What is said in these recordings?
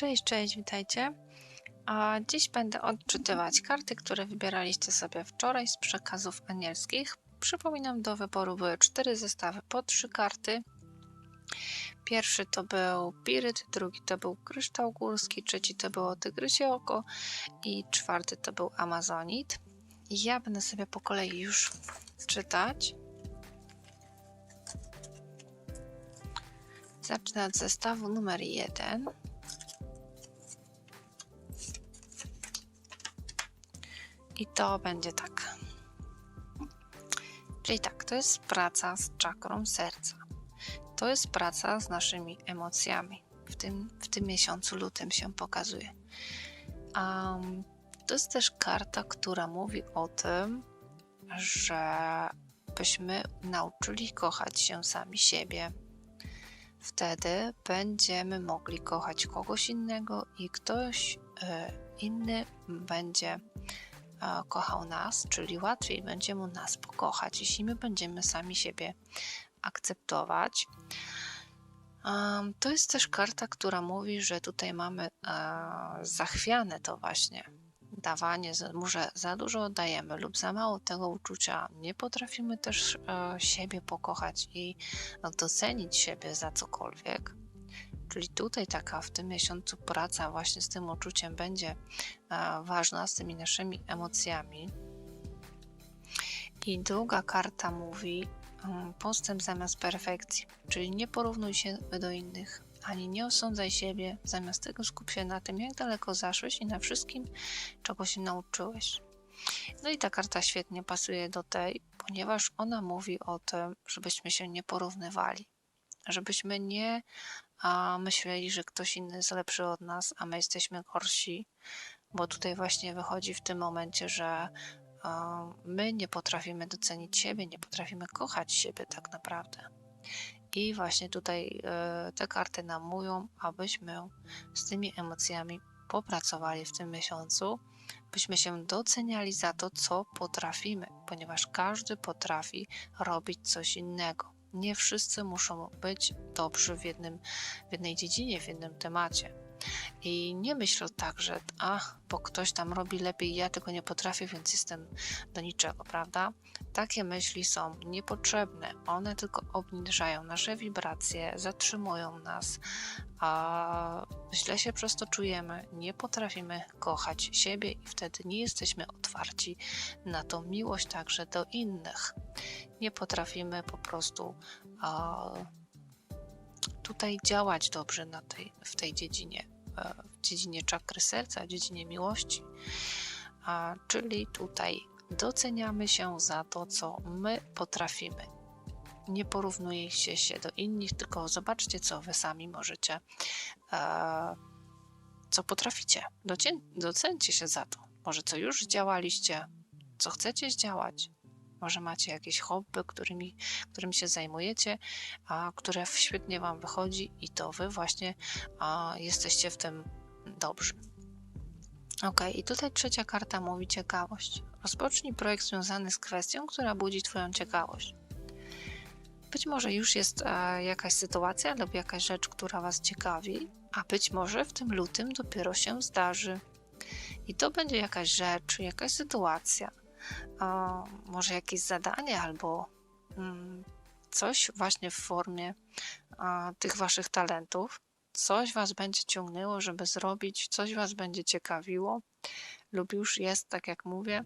Cześć, cześć, witajcie. A dziś będę odczytywać karty, które wybieraliście sobie wczoraj z przekazów anielskich. Przypominam, do wyboru były cztery zestawy po trzy karty. Pierwszy to był Piryt, drugi to był Kryształ Górski, trzeci to było Tygrysie Oko i czwarty to był Amazonit. Ja będę sobie po kolei już czytać. Zacznę od zestawu numer jeden. I to będzie tak. Czyli tak, to jest praca z czakrą serca. To jest praca z naszymi emocjami. W tym, w tym miesiącu lutym się pokazuje. Um, to jest też karta, która mówi o tym, że byśmy nauczyli kochać się sami siebie. Wtedy będziemy mogli kochać kogoś innego i ktoś e, inny będzie kochał nas, czyli łatwiej będzie mu nas pokochać, jeśli my będziemy sami siebie akceptować. Um, to jest też karta, która mówi, że tutaj mamy e, zachwiane to właśnie dawanie, może za dużo oddajemy lub za mało tego uczucia. Nie potrafimy też e, siebie pokochać i docenić siebie za cokolwiek. Czyli tutaj taka w tym miesiącu praca właśnie z tym uczuciem będzie e, ważna, z tymi naszymi emocjami. I druga karta mówi mm, postęp zamiast perfekcji, czyli nie porównuj się do innych, ani nie osądzaj siebie, zamiast tego skup się na tym, jak daleko zaszłeś i na wszystkim, czego się nauczyłeś. No i ta karta świetnie pasuje do tej, ponieważ ona mówi o tym, żebyśmy się nie porównywali, żebyśmy nie a, myśleli, że ktoś inny jest lepszy od nas, a my jesteśmy gorsi, bo tutaj właśnie wychodzi w tym momencie, że my nie potrafimy docenić siebie, nie potrafimy kochać siebie tak naprawdę. I właśnie tutaj e, te karty nam mówią, abyśmy z tymi emocjami popracowali w tym miesiącu, byśmy się doceniali za to, co potrafimy, ponieważ każdy potrafi robić coś innego. Nie wszyscy muszą być dobrzy w, jednym, w jednej dziedzinie, w jednym temacie. I nie myśl tak, że a, bo ktoś tam robi lepiej, ja tego nie potrafię, więc jestem do niczego, prawda? Takie myśli są niepotrzebne. One tylko obniżają nasze wibracje, zatrzymują nas, a źle się przez to czujemy, nie potrafimy kochać siebie i wtedy nie jesteśmy otwarci na tą miłość także do innych. Nie potrafimy po prostu a, tutaj działać dobrze na tej, w tej dziedzinie, e, w dziedzinie czakry serca, w dziedzinie miłości. A, czyli tutaj doceniamy się za to, co my potrafimy. Nie porównujcie się do innych, tylko zobaczcie, co wy sami możecie, e, co potraficie. Docie- Docencie się za to. Może co już działaliście, co chcecie zdziałać. Może macie jakieś hobby, którymi, którym się zajmujecie, a, które świetnie Wam wychodzi i to Wy właśnie a, jesteście w tym dobrzy. Ok, i tutaj trzecia karta mówi ciekawość. Rozpocznij projekt związany z kwestią, która budzi Twoją ciekawość. Być może już jest e, jakaś sytuacja lub jakaś rzecz, która Was ciekawi, a być może w tym lutym dopiero się zdarzy. I to będzie jakaś rzecz, jakaś sytuacja, może jakieś zadanie albo mm, coś właśnie w formie tych Waszych talentów. Coś Was będzie ciągnęło, żeby zrobić, coś Was będzie ciekawiło, lub już jest, tak jak mówię,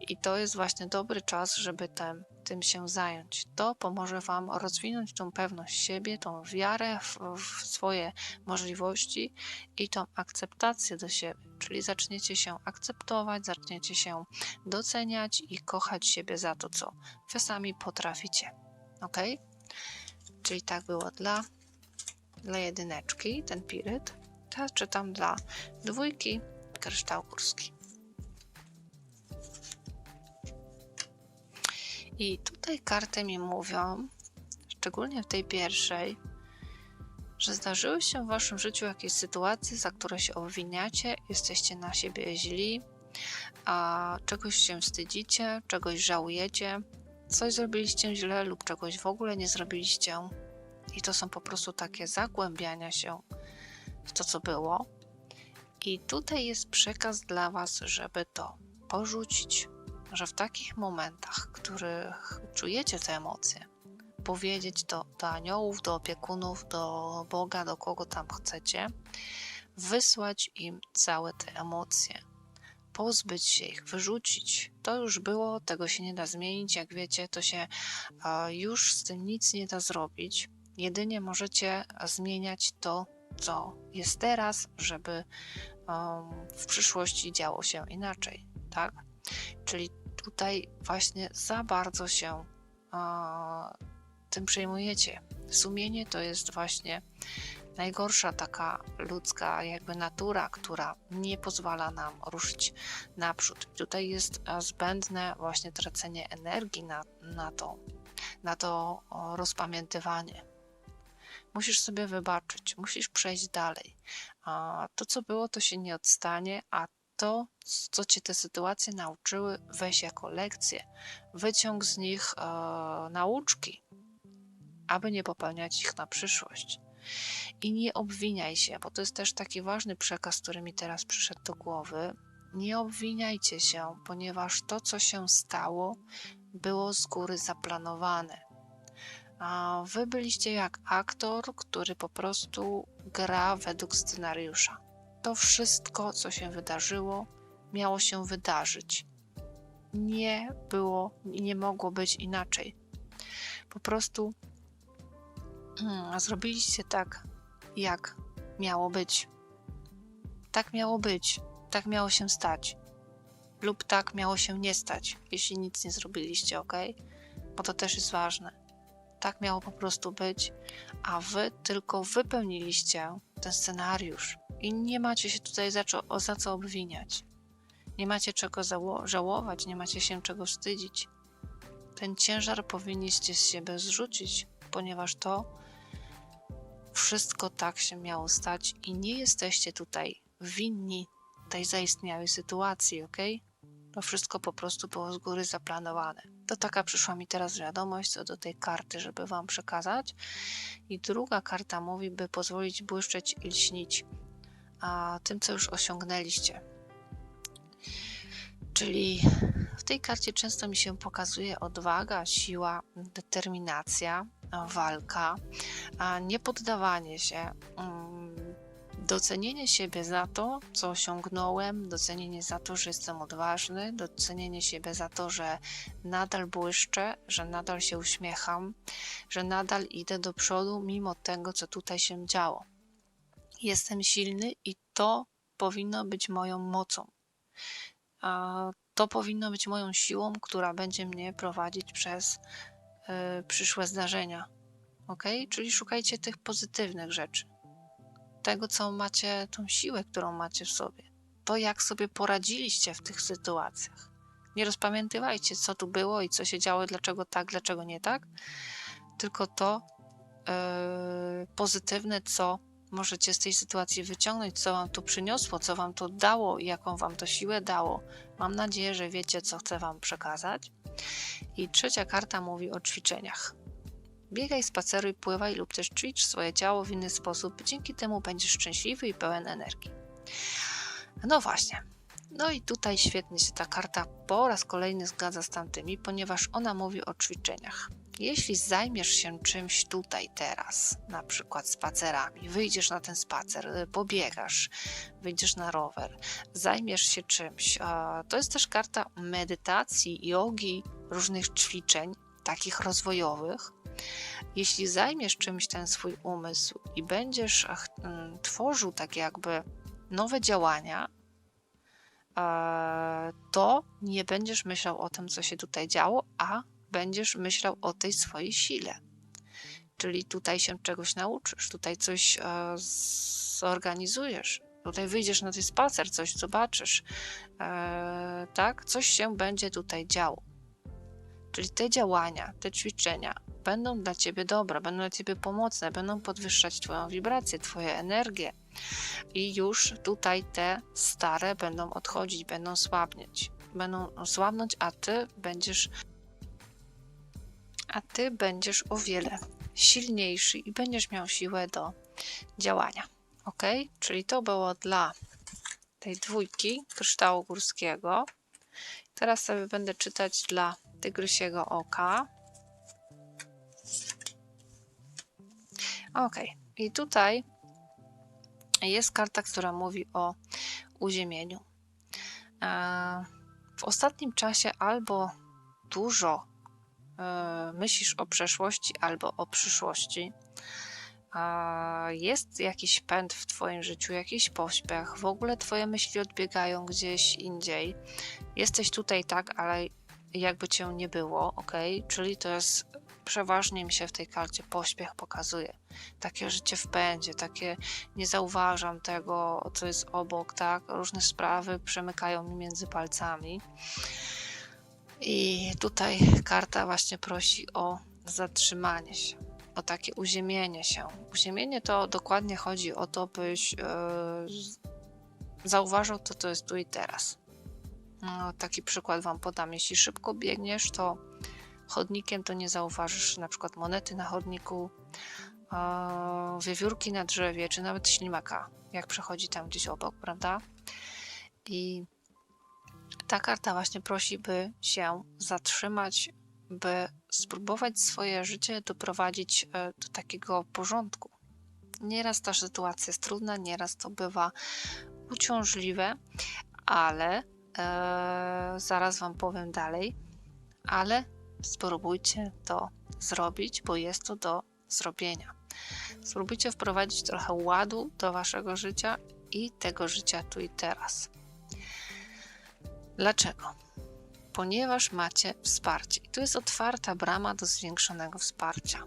i to jest właśnie dobry czas, żeby tym, tym się zająć. To pomoże Wam rozwinąć tą pewność siebie, tą wiarę w, w swoje możliwości i tą akceptację do siebie. Czyli zaczniecie się akceptować, zaczniecie się doceniać i kochać siebie za to, co Wy sami potraficie. Ok? Czyli tak było dla, dla jedyneczki, ten piryt. Teraz czytam dla dwójki, kryształ górski. I tutaj karty mi mówią, szczególnie w tej pierwszej, że zdarzyły się w waszym życiu jakieś sytuacje, za które się obwiniacie, jesteście na siebie źli, a czegoś się wstydzicie, czegoś żałujecie, coś zrobiliście źle lub czegoś w ogóle nie zrobiliście. I to są po prostu takie zagłębiania się w to, co było. I tutaj jest przekaz dla Was, żeby to porzucić, że w takich momentach, w których czujecie te emocje, powiedzieć to do aniołów, do opiekunów, do Boga, do kogo tam chcecie, wysłać im całe te emocje, pozbyć się ich, wyrzucić. To już było, tego się nie da zmienić. Jak wiecie, to się już z tym nic nie da zrobić. Jedynie możecie zmieniać to, co jest teraz, żeby w przyszłości działo się inaczej, tak? Czyli tutaj właśnie za bardzo się tym przejmujecie. Sumienie to jest właśnie najgorsza taka ludzka jakby natura, która nie pozwala nam ruszyć naprzód. Tutaj jest zbędne właśnie tracenie energii na, na to, na to rozpamiętywanie. Musisz sobie wybaczyć, musisz przejść dalej. To, co było, to się nie odstanie, a to, co cię te sytuacje nauczyły, weź jako lekcję. Wyciąg z nich e, nauczki, aby nie popełniać ich na przyszłość. I nie obwiniaj się, bo to jest też taki ważny przekaz, który mi teraz przyszedł do głowy. Nie obwiniajcie się, ponieważ to, co się stało, było z góry zaplanowane. A wy byliście jak aktor, który po prostu gra według scenariusza. To wszystko, co się wydarzyło, miało się wydarzyć. Nie było i nie mogło być inaczej. Po prostu Hmm, zrobiliście tak, jak miało być. Tak miało być, tak miało się stać. Lub tak miało się nie stać, jeśli nic nie zrobiliście, ok? Bo to też jest ważne. Tak miało po prostu być, a wy tylko wypełniliście ten scenariusz i nie macie się tutaj za, co- za co obwiniać. Nie macie czego żałować, nie macie się czego wstydzić. Ten ciężar powinniście z siebie zrzucić, ponieważ to wszystko tak się miało stać i nie jesteście tutaj winni tej zaistniałej sytuacji, ok? To wszystko po prostu było z góry zaplanowane. To taka przyszła mi teraz wiadomość co do tej karty, żeby Wam przekazać. I druga karta mówi, by pozwolić błyszczeć i lśnić a tym, co już osiągnęliście. Czyli w tej karcie często mi się pokazuje odwaga, siła, determinacja, walka, niepoddawanie się, mm, docenienie siebie za to, co osiągnąłem, docenienie za to, że jestem odważny, docenienie siebie za to, że nadal błyszczę, że nadal się uśmiecham, że nadal idę do przodu, mimo tego, co tutaj się działo. Jestem silny i to powinno być moją mocą. To powinno być moją siłą, która będzie mnie prowadzić przez y, przyszłe zdarzenia. Ok? Czyli szukajcie tych pozytywnych rzeczy. Tego, co macie, tą siłę, którą macie w sobie. To, jak sobie poradziliście w tych sytuacjach. Nie rozpamiętywajcie, co tu było i co się działo, dlaczego tak, dlaczego nie tak, tylko to yy, pozytywne, co możecie z tej sytuacji wyciągnąć, co wam to przyniosło, co wam to dało jaką wam to siłę dało. Mam nadzieję, że wiecie, co chcę wam przekazać. I trzecia karta mówi o ćwiczeniach. Biegaj, spaceruj, pływaj lub też ćwicz swoje ciało w inny sposób. Dzięki temu będziesz szczęśliwy i pełen energii. No właśnie. No i tutaj świetnie się ta karta po raz kolejny zgadza z tamtymi, ponieważ ona mówi o ćwiczeniach. Jeśli zajmiesz się czymś tutaj teraz, na przykład spacerami, wyjdziesz na ten spacer, y, pobiegasz, wyjdziesz na rower, zajmiesz się czymś, to jest też karta medytacji, jogi, różnych ćwiczeń, takich rozwojowych. Jeśli zajmiesz czymś ten swój umysł i będziesz mm, tworzył tak jakby nowe działania, to nie będziesz myślał o tym, co się tutaj działo, a będziesz myślał o tej swojej sile. Czyli tutaj się czegoś nauczysz, tutaj coś e, zorganizujesz, tutaj wyjdziesz na ten spacer, coś zobaczysz, e, tak? Coś się będzie tutaj działo. Czyli te działania, te ćwiczenia będą dla ciebie dobre, będą dla ciebie pomocne, będą podwyższać twoją wibrację, twoje energię. I już tutaj te stare będą odchodzić, będą słabnieć. Będą słabnąć, a ty będziesz a ty będziesz o wiele silniejszy i będziesz miał siłę do działania. Ok? Czyli to było dla tej dwójki kryształu górskiego. Teraz sobie będę czytać dla tygrysiego oka. Ok, i tutaj jest karta, która mówi o uziemieniu. E, W ostatnim czasie albo dużo e, myślisz o przeszłości, albo o przyszłości. A Jest jakiś pęd w Twoim życiu, jakiś pośpiech, w ogóle Twoje myśli odbiegają gdzieś indziej. Jesteś tutaj tak, ale jakby Cię nie było, ok? Czyli to jest przeważnie mi się w tej karcie pośpiech pokazuje. Takie życie w pędzie, takie nie zauważam tego, co jest obok, tak? Różne sprawy przemykają mi między palcami. I tutaj karta właśnie prosi o zatrzymanie się, o takie uziemienie się. Uziemienie to dokładnie chodzi o to, byś z- zauważył to, co jest tu i teraz. No, taki przykład Wam podam. Jeśli szybko biegniesz, to chodnikiem to nie zauważysz na przykład monety na chodniku, wiewiórki na drzewie, czy nawet ślimaka, jak przechodzi tam gdzieś obok, prawda? I ta karta właśnie prosi, by się zatrzymać, by spróbować swoje życie doprowadzić e, do takiego porządku. Nieraz ta sytuacja jest trudna, nieraz to bywa uciążliwe, ale e, zaraz Wam powiem dalej, ale spróbujcie to zrobić, bo jest to do zrobienia. Spróbujcie wprowadzić trochę ładu do Waszego życia i tego życia tu i teraz. Dlaczego? Ponieważ macie wsparcie. I tu jest otwarta brama do zwiększonego wsparcia.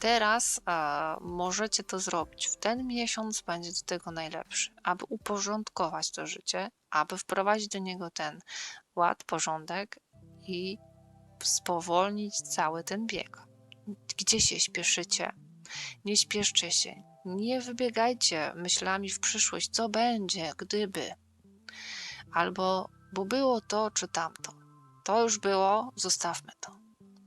Teraz e, możecie to zrobić. W ten miesiąc będzie do tego najlepszy, aby uporządkować to życie, aby wprowadzić do niego ten ład, porządek i spowolnić cały ten bieg. Gdzie się śpieszycie? Nie śpieszcie się. Nie wybiegajcie myślami w przyszłość, co będzie, gdyby. Albo, bo było to czy tamto. To już było, zostawmy to.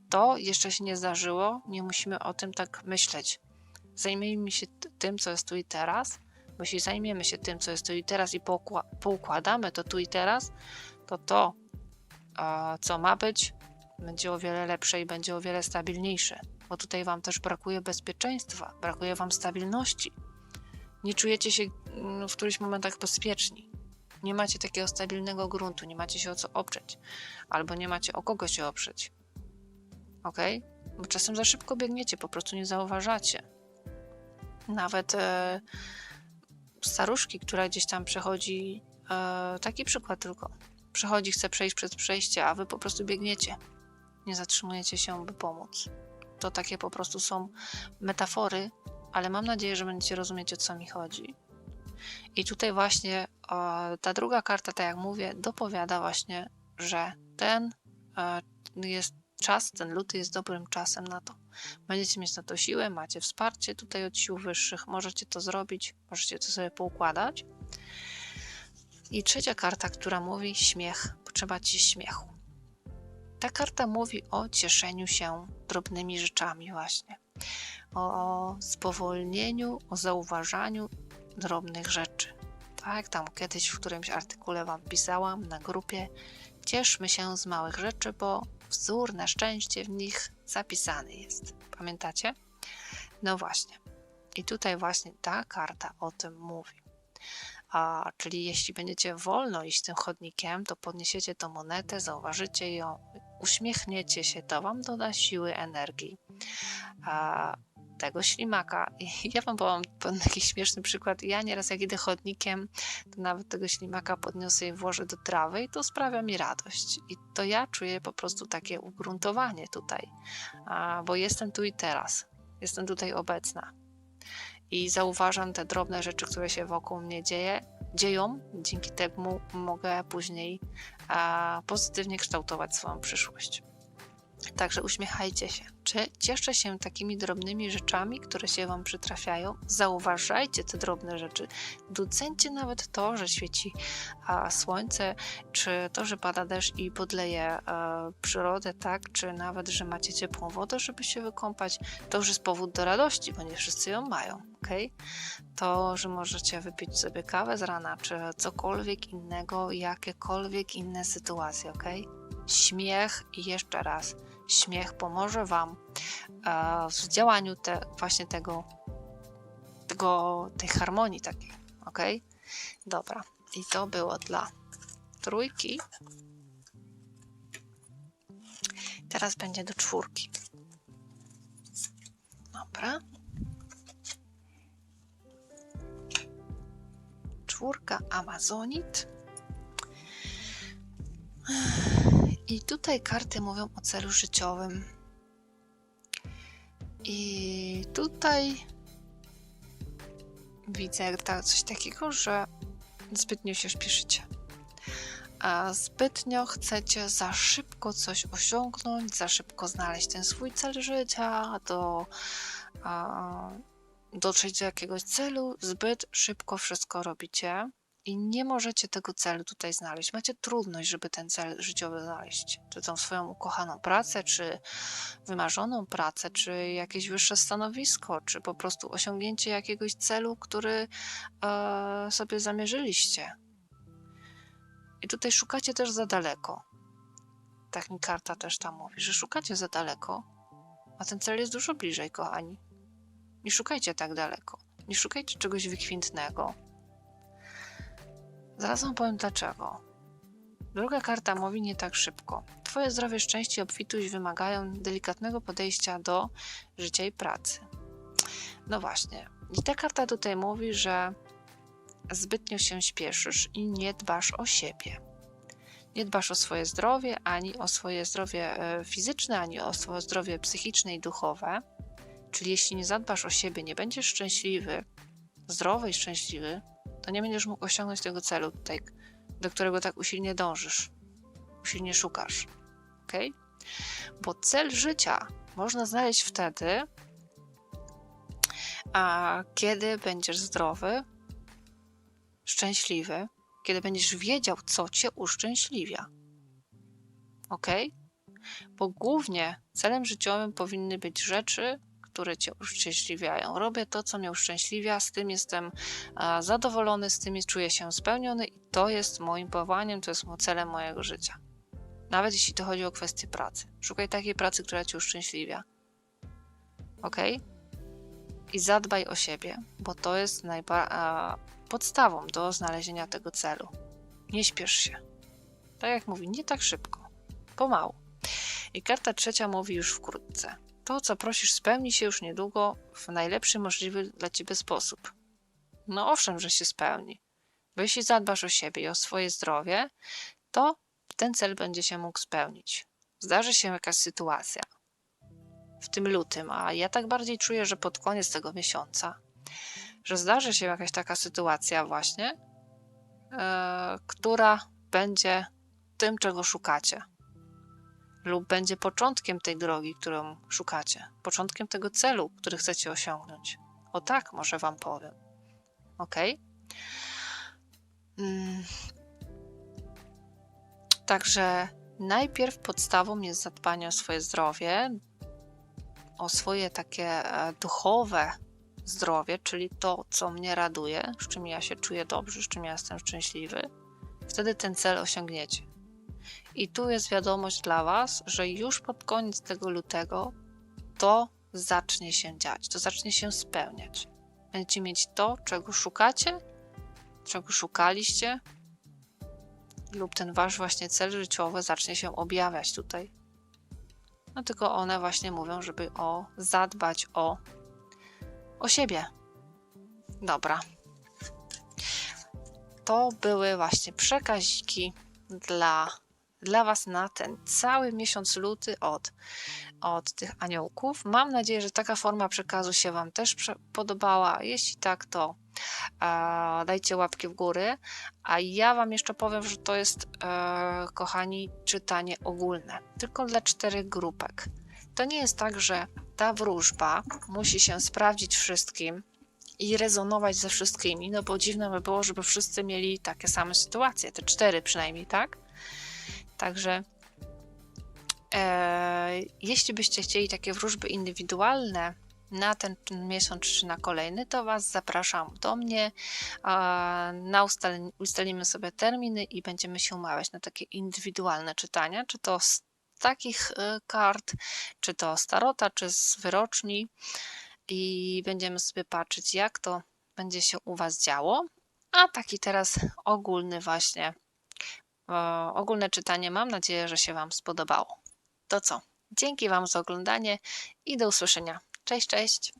To jeszcze się nie zdarzyło, nie musimy o tym tak myśleć. Zajmijmy się tym, co jest tu i teraz, bo jeśli zajmiemy się tym, co jest tu i teraz i poukła- poukładamy to tu i teraz, to to, co ma być, będzie o wiele lepsze i będzie o wiele stabilniejsze, bo tutaj Wam też brakuje bezpieczeństwa, brakuje Wam stabilności. Nie czujecie się mm, w którychś momentach bezpieczni. Nie macie takiego stabilnego gruntu, nie macie się o co oprzeć, albo nie macie o kogo się oprzeć. Ok? Bo czasem za szybko biegniecie, po prostu nie zauważacie. Nawet e, staruszki, która gdzieś tam przechodzi, e, taki przykład tylko. Przechodzi, chce przejść przez przejście, a wy po prostu biegniecie. Nie zatrzymujecie się, by pomóc. To takie po prostu są metafory, ale mam nadzieję, że będziecie rozumieć, o co mi chodzi. I tutaj właśnie ta druga karta, tak jak mówię, dopowiada właśnie, że ten e, jest czas, ten luty jest dobrym czasem na to. Będziecie mieć na to siłę, macie wsparcie tutaj od sił wyższych, możecie to zrobić, możecie to sobie poukładać. I trzecia karta, która mówi śmiech, potrzeba ci śmiechu. Ta karta mówi o cieszeniu się drobnymi rzeczami właśnie. O spowolnieniu, o zauważaniu drobnych rzeczy. Tak tam kiedyś w którymś artykule Wam pisałam na grupie, cieszmy się z małych rzeczy, bo wzór na szczęście w nich zapisany jest. Pamiętacie? No właśnie. I tutaj właśnie ta karta o tym mówi. A, czyli jeśli będziecie wolno iść tym chodnikiem, to podniesiecie tą monetę, zauważycie ją, uśmiechniecie się, to Wam doda siły, energii. A, tego ślimaka. Ja wam powiem taki śmieszny przykład. Ja nieraz jak idę chodnikiem, to nawet tego ślimaka podniosę i włożę do trawy i to sprawia mi radość. I to ja czuję po prostu takie ugruntowanie tutaj, a, bo jestem tu i teraz. Jestem tutaj obecna. I zauważam te drobne rzeczy, które się wokół mnie dzieje, dzieją. Dzięki temu mogę później pozytywnie kształtować swoją przyszłość. Także uśmiechajcie się. Czy cieszcie się takimi drobnymi rzeczami, które się Wam przytrafiają? Zauważajcie te drobne rzeczy. Docencie nawet to, że świeci a, słońce, czy to, że pada deszcz i podleje e, przyrodę, tak? Czy nawet, że macie ciepłą wodę, żeby się wykąpać. To już jest powód do radości, bo nie wszyscy ją mają, ok? To, że możecie wypić sobie kawę z rana, czy cokolwiek innego, jakiekolwiek inne sytuacje, ok? Śmiech i jeszcze raz śmiech pomoże Wam e, w działaniu te, właśnie tego, tego, tej harmonii takiej, ok? Dobra, i to było dla trójki. Teraz będzie do czwórki. Dobra. Czwórka Amazonit. I tutaj karty mówią o celu życiowym. I tutaj widzę coś takiego, że zbytnio się śpieszycie. A zbytnio chcecie za szybko coś osiągnąć, za szybko znaleźć ten swój cel życia, do, a, dotrzeć do jakiegoś celu, zbyt szybko wszystko robicie i nie możecie tego celu tutaj znaleźć. Macie trudność, żeby ten cel życiowy znaleźć. Czy tą swoją ukochaną pracę, czy wymarzoną pracę, czy jakieś wyższe stanowisko, czy po prostu osiągnięcie jakiegoś celu, który e, sobie zamierzyliście. I tutaj szukacie też za daleko. Tak mi karta też tam mówi, że szukacie za daleko, a ten cel jest dużo bliżej, kochani. Nie szukajcie tak daleko. Nie szukajcie czegoś wykwintnego. Zaraz wam powiem dlaczego. Druga karta mówi nie tak szybko. Twoje zdrowie, szczęście i obfitość wymagają delikatnego podejścia do życia i pracy. No właśnie. I ta karta tutaj mówi, że zbytnio się śpieszysz i nie dbasz o siebie. Nie dbasz o swoje zdrowie, ani o swoje zdrowie e, fizyczne, ani o swoje zdrowie psychiczne i duchowe. Czyli jeśli nie zadbasz o siebie, nie będziesz szczęśliwy, zdrowy i szczęśliwy, to nie będziesz mógł osiągnąć tego celu, tutaj, do którego tak usilnie dążysz, usilnie szukasz. Ok? Bo cel życia można znaleźć wtedy, a kiedy będziesz zdrowy, szczęśliwy, kiedy będziesz wiedział, co cię uszczęśliwia. Ok? Bo głównie celem życiowym powinny być rzeczy, które cię uszczęśliwiają. Robię to, co mnie uszczęśliwia, z tym jestem a, zadowolony, z tym czuję się spełniony i to jest moim powołaniem, to jest celem mojego życia. Nawet jeśli to chodzi o kwestię pracy. Szukaj takiej pracy, która cię uszczęśliwia. Ok? I zadbaj o siebie, bo to jest podstawą do znalezienia tego celu. Nie śpiesz się. Tak jak mówi, nie tak szybko. Pomału. I karta trzecia mówi już wkrótce. To, co prosisz, spełni się już niedługo w najlepszy możliwy dla ciebie sposób. No owszem, że się spełni. Bo jeśli zadbasz o siebie i o swoje zdrowie, to ten cel będzie się mógł spełnić. Zdarzy się jakaś sytuacja w tym lutym, a ja tak bardziej czuję, że pod koniec tego miesiąca, że zdarzy się jakaś taka sytuacja właśnie, e, która będzie tym, czego szukacie lub będzie początkiem tej drogi, którą szukacie, początkiem tego celu, który chcecie osiągnąć. O tak, może Wam powiem. Ok? Mm. Także najpierw podstawą jest zadbanie o swoje zdrowie, o swoje takie e, duchowe zdrowie, czyli to, co mnie raduje, z czym ja się czuję dobrze, z czym ja jestem szczęśliwy. Wtedy ten cel osiągniecie. I tu jest wiadomość dla Was, że już pod koniec tego lutego to zacznie się dziać, to zacznie się spełniać. Będziecie mieć to, czego szukacie, czego szukaliście, lub ten Wasz właśnie cel życiowy zacznie się objawiać tutaj. No tylko one właśnie mówią, żeby o zadbać o, o siebie. Dobra. To były właśnie przekaziki dla dla Was na ten cały miesiąc luty od, od tych aniołków. Mam nadzieję, że taka forma przekazu się Wam też podobała. Jeśli tak, to e, dajcie łapki w górę. A ja Wam jeszcze powiem, że to jest, e, kochani, czytanie ogólne, tylko dla czterech grupek. To nie jest tak, że ta wróżba musi się sprawdzić wszystkim i rezonować ze wszystkimi, no bo dziwne by było, żeby wszyscy mieli takie same sytuacje, te cztery przynajmniej, tak? Także e, jeśli byście chcieli takie wróżby indywidualne na ten miesiąc czy na kolejny, to Was zapraszam do mnie. A, Na ustalimy sobie terminy i będziemy się umawiać na takie indywidualne czytania, czy to z takich e, kart, czy to z tarota, czy z wyroczni i będziemy sobie patrzeć, jak to będzie się u Was działo. A taki teraz ogólny właśnie, e, ogólne czytanie. Mam nadzieję, że się Wam spodobało. To co? Dzięki Wam za oglądanie i do usłyszenia. Cześć, cześć!